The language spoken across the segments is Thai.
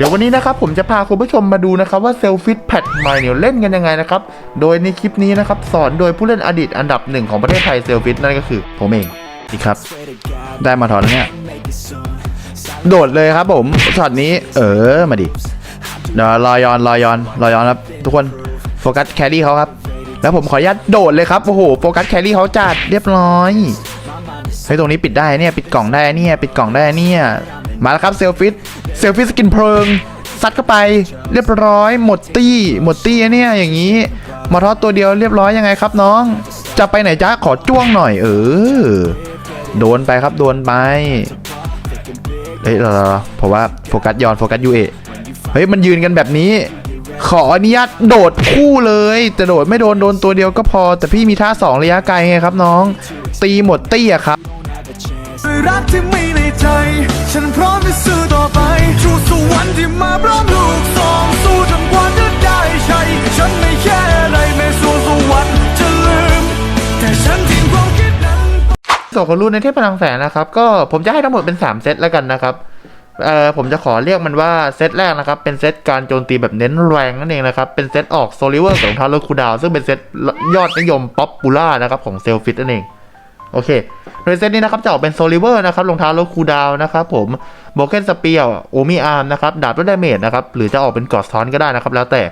เดี๋ยววันนี้นะครับผมจะพาคุณผู้ชมมาดูนะครับว่าเซลฟิตแพทใหม่เนี่ยเล่นกันยังไงนะครับ โดยในคลิปนี้นะครับสอนโดยผู้เล่นอดีตอันดับหนึ่งของประเทศไทยเซลฟิตนั่นก็คือ ผมเองนี่ครับ ได้มาถอนแล้วเนี่ย โดดเลยครับผมช็อตนี้เออมาดิเดี๋ยวรอยอนรอยอนรอยอนครับ ทุกคนโฟกัสแครี่เขาครับ แล้วผมขออนุญาตโดดเลยครับโอ้โหโฟกัสแครี่เขาจัดเรียบร้อยเฮ้ยตรงนี้ปิดได้เนี่ยปิดกล่องได้เนี่ยปิดกล่องได้เนี่ย มาแล้วครับเซลฟิตเซลฟิตสกินเพลิงซัดเข้าไปเรียบร้อยหมดตี้หมดตี้เนี่ยอย่างนี้มาทอดตัวเดียวเรียบร้อยยังไงครับน้อง จะไปไหนจ้าขอจ้วงหน่อย เออ โดนไปครับโดนไปเฮ้ยเราเพราะว่าโฟกัสยอนโฟกัสยูเอเฮ้ยมันยืนกันแบบนี้ ขออนุญาตโดดคู่เลย แต่โดดไม่โดนโดนตัวเดียวก็พอ แต่พี่มีท่าสองระยะไกลไงครับน้อง ตีหมดตี้อะครับ วยรักที่มีในใจ ฉันพร้อมจะสู้ต่อไปชูสวรรค์ที่มาพร้อมลูกสองสู้จนกว่าจะได้ใช่ฉันไม่แค่อะไรแม้ส่วนสวรรค์จะลืม แต่ฉันทิ้งความคิดนั้นส่วนของรุ่นในเทพพลังแสงนะครับ ก็ผมจะให้ทั้งหมดเป็น 3 เซตแล้วกันนะครับเอ่อผมจะขอเรียกมันว่าเซตแรกนะครับ เป็นเซตการโจมตีแบบเน้นแรงนั่นเองนะครับ เป็นเซตออกโซลิเวอร์ของทาร์โลคูดาวซึ่งเป็นเซตยอดนิยมป๊อปปูล่านะครับของเซลฟิตนั่นเอง โอเคโดยเซตนี้นะครับจะออกเป็นโซลิเวอร์นะครับรองเท้าโลคูดาวนะครับผมโบเกนสเปียร์โอมิอาร์มนะครับดาบด้วยดาเมจนะครับหรือจะออกเป็นกอดซ้อนก็ได้นะครับ แล้วแต่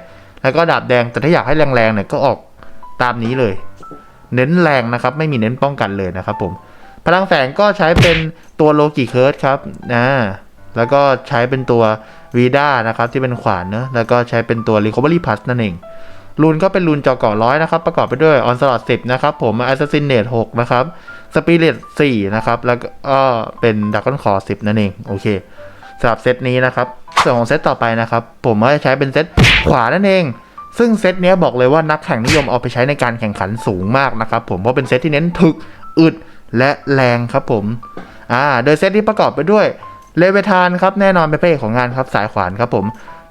แล้วก็ดาบแดงแต่ถ้าอยากให้แรงๆเนี่ยก็ออกตามนี้เลย เน้นแรงนะครับ ไม่มีเน้นป้องกันเลยนะครับผมพลังแสงก็ใช้เป็นตัวโลกิเคิร์ดครับนะแล้วก็ใช้เป็นตัววีด้านะครับที่เป็นขวานเนอะแล้วก็ใช้เป็นตัว Recovery Plus นั่นเอง รูนก็เป็นรูนจอก่อร้อยนะครับ ประกอบไปด้วยออนสลอดสิบนะครับ ผม Assassinate หกนะครับสปิริตสี่นะครับ แล้วก็เป็นดักกอนคอสิบนั่นเอง โอเคสำหรับเซตนี้นะครับ ส่วนของเซตต่อไปนะครับ ผมก็จะใช้เป็นเซตขวานั่นเอง ซึ่งเซตนี้บอกเลยว่านักแข่งนิยมเอาไปใช้ในการแข่งขันสูงมากนะครับ ผมเพราะเป็นเซตที่เน้นถึกอึดและแรงครับผมอ่าโดยเซตที่ประกอบไปด้วยเลเวทานครับแน่นอนเป็นพระเอกของงานครับสายขวานครับผม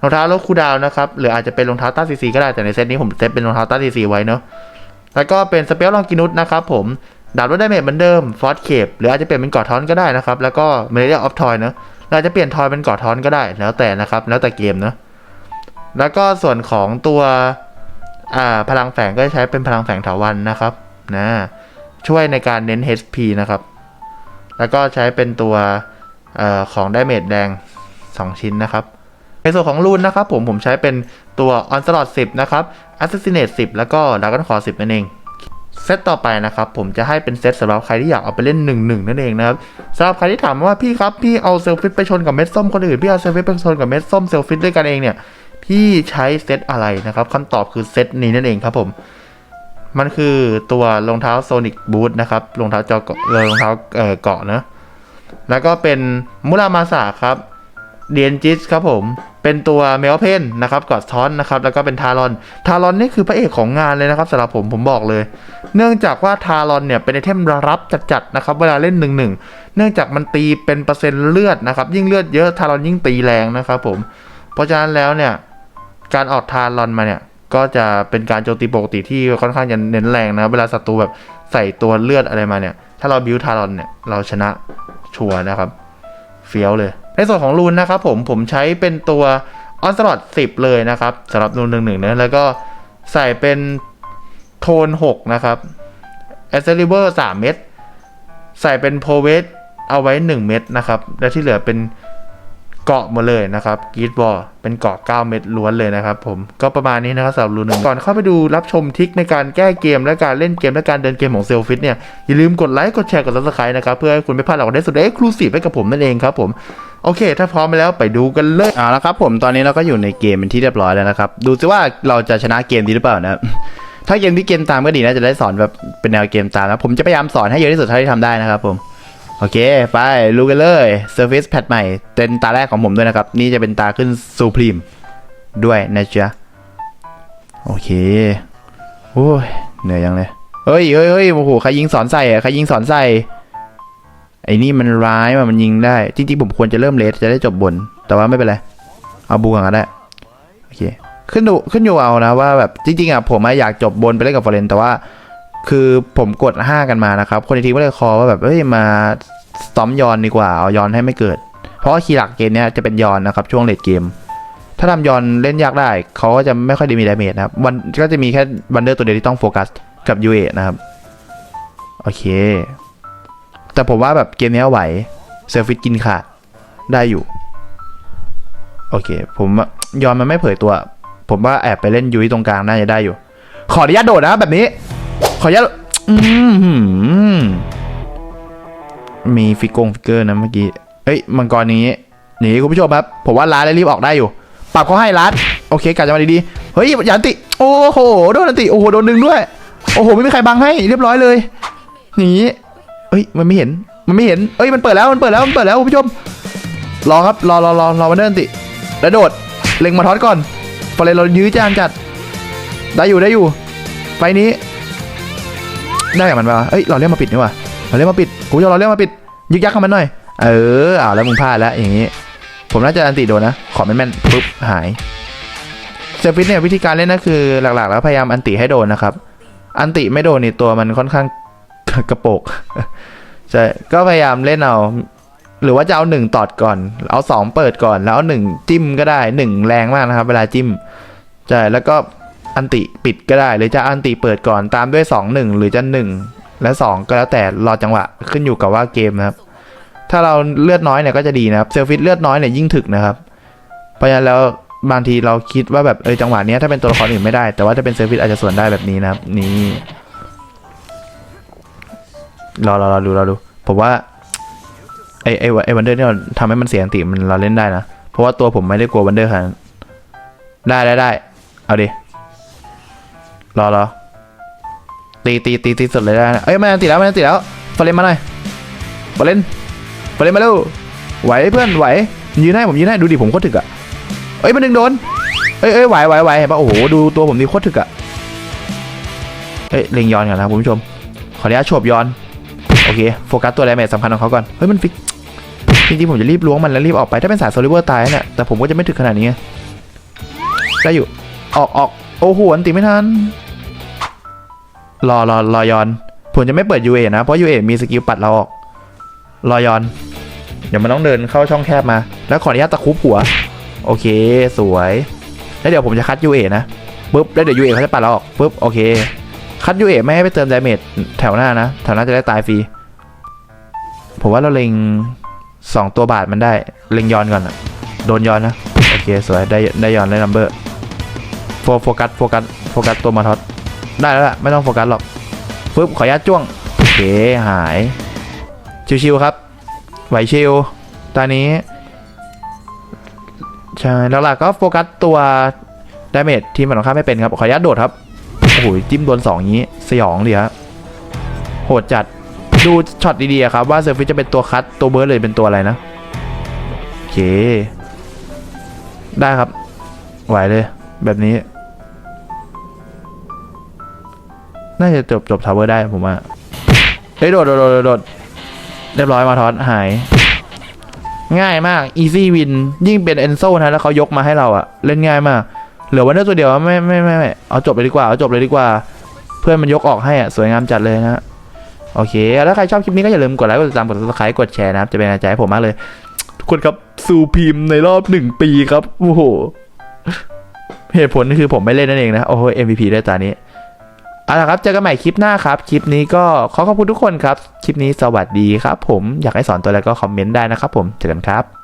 องเท้าโลคูดาวนะครับหรืออาจจะเป็นรองเท้าต้าซีซีก็ได้แต่ในเซตนี้ผมเซตเป็นรองเท้าต้าซีซีไว้เนาะแล้วก็เป็นสเปลลองกินุสนะครับผมดาบรถได้เมจเหมือนเดิมฟอสเคปหรืออาจจะเปลี่ยนเป็นกอดทอนก็ได้นะครับแล้วก็เมเรียออฟทอยเนาะเราอาจจะเปลี่ยนทอยเป็นกอดทอนก็ได้แล้วแต่นะครับ แล้วแต่เกมเนาะแล้วก็ส่วนของตัวอ่าพลังแฝงก็ใช้เป็นพลังแฝงถาวันนะครับนะช่วยในการเน้น HP นะครับ แล้วก็ใช้เป็นตัวอของไดเมจแดง 2 ชิ้นนะครับ ในส่วนของรูนนะครับผมผมใช้เป็นตัว On s l o t 10 นะครับ Assassinate 10 แล้วก็ Dragon Core 10 นั่นเองเซตต่อไปนะครับผมจะให้เป็นเซตสำหรับใครที่อยากเอาไปเล่น 1 1 นั่นเองนะครับสำหรับใครที่ถามว่าพี่ครับพี่เอาเซลฟิตไปชนกับเม็ดส้มคนอื่นพี่เอาเซลฟิตไปชนกับเม็ดส้มเซลฟิตด้วยกันเองเนี่ยพี่ใช้เซตอะไรนะครับคำตอบคือเซตนี้นั่นเองครับผมมันคือตัวรองเท้าโซนิกบูทนะครับรองเท้าจอเกาะรองเท้าเอ่อเกาะนะแล้วก็เป็นมุรามาสาครับ เดียนจิสครับผม เป็นตัวเมลเพนนะครับกอดทอนนะครับ แล้วก็เป็นทารอน ทารอนนี่คือพระเอกของงานเลยนะครับสำหรับผมผมบอกเลย เนื่องจากว่าทารอนเนี่ยเป็นไอเทมรับจัดๆนะครับ เวลาเล่นหนึ่งหนึ่งเนื่องจากมันตีเป็นเปอร์เซ็นต์เลือดนะครับ ยิ่งเลือดเยอะทารอนยิ่งตีแรงนะครับผม เพราะฉะนั้นแล้วเนี่ยการออกทารอนมาเนี่ยก็จะเป็นการโจมตีปกติที่ค่อนข้างจะเน้นแรงนะเวลาศัตรูแบบใส่ตัวเลือดอะไรมาเนี่ย ถ้าเราบิวทารอนเนี่ยเราชนะชัวร์นะครับ เฟี้ยวเลย ในส่วนของรูนนะครับผมผมใช้เป็นตัวออนสลอด10 เลยนะครับสำหรับรูนหนึ่งหนึ่งนะแล้วก็ใส่เป็นโทน 6 นะครับแอสเซลิเวอร์3เม็ดใส่เป็นโพเวสเอาไว้ 1 เม็ดนะครับ และที่เหลือเป็นเกาะหมดเลยนะครับกีดบอลเป็นเกาะ 9 เม็ดล้วนเลยนะครับผมก็ประมาณนี้นะครับสำหรับรูนหนึ่งก่อนเข้าไปดูรับชมทิคในการแก้เกมและการเล่นเกมและการเดินเกมของเซลฟิตเนี่ยอย่าลืมกดไลค์กดแชร์กด subscribe นะครับเพื่อให้คุณไม่พลาดหรอกได้สุดเอ็กซ์คลูซีฟให้กับผมนั่นเองครับผม โอเค ถ้าพร้อมไปแล้วไปดูกันเลยเอาละครับผมตอนนี้เราก็อยู่ในเกมเป็นที่เรียบร้อยแล้วนะครับ ดูซิว่าเราจะชนะเกมดีหรือเปล่านะถ้าเกมที่เกมตามก็ดีนะจะได้สอนแบบเป็นแนวเกมตามนะผมจะพยายามสอนให้เยอะที่สุดเท่าที่ทำได้นะครับผมโอเค ไปรู้กันเลย Surface Pad ใหม่เป็นตาแรกของผมด้วยนะครับ นี่จะเป็นตาขึ้น Supreme ด้วยนะจ๊ะโอเคโอ้ยเหนื่อยยังเลยเฮ้ยเฮ้ยเฮ้ยโอ้โหใครยิงสอนใส่อะใครยิงสอนใส่ ไอ้นี่มันร้ายว่ะมันยิงได้ จริงๆผมควรจะเริ่มเลสจะได้จบบน แต่ว่าไม่เป็นไร เอาบูก่อนก็ได้ โอเค ขึ้นดูขึ้นอยู่เอานะว่าแบบจริงๆอะผมอยากจบบนไปเล่นกับฟอร์เรนแต่ว่า คือผมกด 5 กันมานะครับ คนในทีมก็เลยคอว่าแบบเอ้ยมาสตอมยอนดีกว่าเอายอนให้ไม่เกิด เพราะว่าคีย์หลักเกมเนี้ยจะเป็นยอนนะครับช่วงเลดเกม ถ้าทำยอนเล่นยากได้เขาก็จะไม่ค่อยได้มีดาเมจนะครับวันก็จะมีแค่วันเดอร์ตัวเดียวที่ต้องโฟกัสกับยูเอนะครับโอเค แต่ผมว่าแบบเกมนี้ไหวเซอร์ฟิตกินขาดได้อยู่ โอเค ผมยอนมันไม่เผยตัว ผมว่าแอบไปเล่นยุ้ยตรงกลางน่าจะได้อยู่ ขออนุญาตโดดนะแบบนี้ ขออนุญาตมีฟิกกงฟิกเกอร์นะเมื่อกี้เอ้ยมังกรนี้นี่คุณผู้ชมครับ ผมว่าร้านได้รีบออกได้อยู่ ปรับเขาให้ร้านโอเคกาจะมาดีๆ เฮ้ยยันติ โอ้โห โดนยันติ โอ้โห โดนดึงด้วย โอ้โห ไม่มีใครบังให้ เรียบร้อยเลยหนีเอ้ยมันไม่เห็นมันไม่เห็นเอ้ยมันเปิดแล้วมันเปิดแล้วมันเปิดแล้วคุณผู้ชมรอครับรอรอรอรอมันเดินติแล้วโดดเล็งมาทอดก่อนฟอเรนเรายื้อจานจัด ได้อยู่ได้อยู่ ไฟนี้ได้กับมันปะเอ้ยเราเรียกมาปิดนี่ว่าเราเรียกมาปิดกูจะเราเรียกมาปิด ยึกยักกับมันหน่อย เออเอาวแล้วมึงพลาดแล้วอย่างงี้ ผมน่าจะอันติโดนนะ ขอแม่นๆปุ๊บหายเซฟิตเนี่ยวิธีการเล่นนะคือหลักๆ แล้วพยายามอันติให้โดนนะครับ อันติไม่โดนนี่ตัวมันค่อนข้าง กระโปกใช่ก็พยายามเล่นเอา หรือว่าจะเอาหนึ่งตอดก่อน เอาสองเปิดก่อน แล้วเอาหนึ่งจิ้มก็ได้หนึ่งแรงมากนะครับ เวลาจิ้มใช่แล้วก็อันติปิดก็ได้ หรือจะอันติเปิดก่อนตามด้วยสองหนึ่งหรือจะหนึ่งและสองก็แล้วแต่รอจังหวะขึ้นอยู่กับว่าเกมนะครับ ถ้าเราเลือดน้อยเนี่ยก็จะดีนะครับเซลฟิตเลือดน้อยเนี่ยยิ่งถึกนะครับ เพราะฉะนั้นแล้วบางทีเราคิดว่าแบบเออจังหวะเนี้ยถ้าเป็นตัวละครอื่นไม่ได้ แต่ว่าถ้าเป็นเซลฟิตอาจจะส่วนได้แบบนี้นะครับนี่ รอรอรอดูรอดู ผมว่าไอไอไอวันเดอร์เนี่ยทำให้มันเสียงติมันเราเล่นได้นะ เพราะว่าตัวผมไม่ได้กลัววันเดอร์ขนาดได้ได้ได้เอาดิรอรอตีตีตีตีสุดเลยได้นะเอ้ยมันติแล้วมันติแล้วฟอเรนมาหน่อยฟอเรนฟอเรนมาเร็วไหวเพื่อนไหวยืนให้ผมยืนให้ดูดิผมโคตรถึกอะเอ้ยมันดึงโดนเอ้ยเอ้ยไหวไหวไหวเห็นปะโอ้โหดูตัวผมนี่โคตรถึกอะเอ้ยเล็งย้อนก่อนนะคุณผู้ชมขออนุญาตโฉบย้อน เคโฟกัสตัวแดเมจสำคัญของเขาก่อน เฮ้ยมันฟิกจริงๆผมจะรีบล้วงมันแล้วรีบออกไปถ้าเป็นสายโซลิเวอร์ตายเนี่ยแต่ผมก็จะไม่ถึงขนาดนี้ได้อยู่ออกออกโอ้โหอันติไม่ทันรอรอรอยอน ผมจะไม่เปิด UA นะ เพราะ UA มีสกิลปัดเราออกรอยอน เดี๋ยวมันต้องเดินเข้าช่องแคบมา แล้วขออนุญาตตะคุบหัว โอเค สวย แล้วเดี๋ยวผมจะคัด UA นะปุ๊บแล้วเดี๋ยว UA เขาจะปัดเราออกปุ๊บโอเค คัด UA ไม่ให้ไปเติมดาเมจแถวหน้านะ แถวหน้าจะได้ตายฟรี ผมว่าเราเล็งสองตัวบาทมันได้ เล็งย้อนก่อนอะโดนย้อนนะ โอเค สวย ได้ได้ย้อนได้นัมเบอร์โฟโฟกัสโฟกัสโฟกัสตัวมาทอดได้แล้วล่ะ ไม่ต้องโฟกัสหรอกปึ๊บขออนุญาตจ้วง โอเค หาย ชิวๆครับ ไหวชิวตอนนี้ ใช่แล้วล่ะก็โฟกัสตัวดาเมจทีมฝั่งตรงข้าไม่เป็นครับ ขออนุญาตโดดครับ โอ้โหจิ้มโดนสองนี้ สยองดีครับโหดจัด ดูช็อตดีๆครับว่าเซอร์ฟิชจะเป็นตัวคัดตัวเบิร์ดเลยเป็นตัวอะไรนะโอเค ได้ครับ ไหวเลย แบบนี้ น่าจะจบจบทาวเวอร์ได้ผมว่าเฮ้ยโดดโดดโดดโดดเรียบร้อยมาทอสหาย ง่ายมาก easy win ยิ่งเป็นเอนโซนะแล้วเขายกมาให้เราอะเล่นง่ายมากเหลือวันเดอร์ตัวเดียวไม่ไม่ไม่ไม่เอาจบเลยดีกว่าเอาจบเลยดีกว่า เพื่อนมันยกออกให้อะสวยงามจัดเลยนะ โอเค แล้วใครชอบคลิปนี้ก็อย่าลืมกดไลค์ กดติดตาม กด subscribe กดแชร์นะครับ จะเป็นกำลังใจให้ผมมากเลย ทุกคนครับซูพิมในรอบหนึ่งปีครับ โอ้โห เหตุผลคือผมไม่เล่นนั่นเองนะ โอ้โห MVP ได้ตานี้เอาละครับ เจอกันใหม่คลิปหน้าครับ คลิปนี้ก็ขอขอบคุณทุกคนครับ คลิปนี้สวัสดีครับ ผม อยากให้สอนตัวอะไรก็คอมเมนต์ได้นะครับผม เจอกันครับ